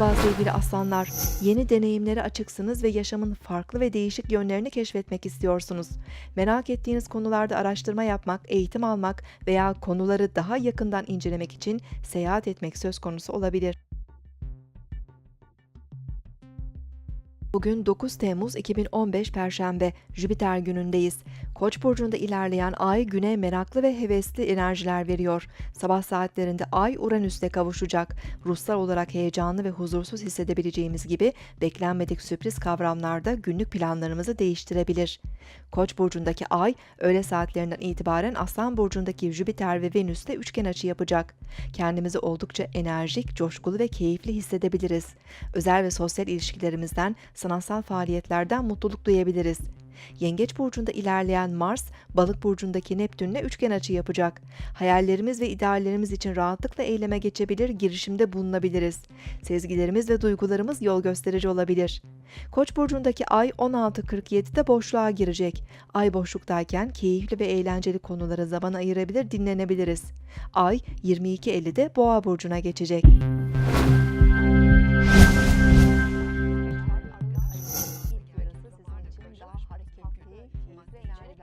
Merhaba sevgili aslanlar. Yeni deneyimlere açıksınız ve yaşamın farklı ve değişik yönlerini keşfetmek istiyorsunuz. Merak ettiğiniz konularda araştırma yapmak, eğitim almak veya konuları daha yakından incelemek için seyahat etmek söz konusu olabilir. Bugün 9 Temmuz 2015 Perşembe, Jüpiter günündeyiz. Koç burcunda ilerleyen ay güne meraklı ve hevesli enerjiler veriyor. Sabah saatlerinde ay Uranüs'te kavuşacak. Ruhsal olarak heyecanlı ve huzursuz hissedebileceğimiz gibi beklenmedik sürpriz kavramlarda günlük planlarımızı değiştirebilir. Koç burcundaki ay öğle saatlerinden itibaren Aslan burcundaki Jüpiter ve Venüs'te üçgen açı yapacak. Kendimizi oldukça enerjik, coşkulu ve keyifli hissedebiliriz. Özel ve sosyal ilişkilerimizden, sanatsal faaliyetlerden mutluluk duyabiliriz. Yengeç burcunda ilerleyen Mars, Balık burcundaki Neptün'le üçgen açı yapacak. Hayallerimiz ve ideallerimiz için rahatlıkla eyleme geçebilir, girişimde bulunabiliriz. Sezgilerimiz ve duygularımız yol gösterici olabilir. Koç burcundaki Ay 16.47'de boşluğa girecek. Ay boşluktayken keyifli ve eğlenceli konulara zaman ayırabilir, dinlenebiliriz. Ay 22.50'de Boğa burcuna geçecek.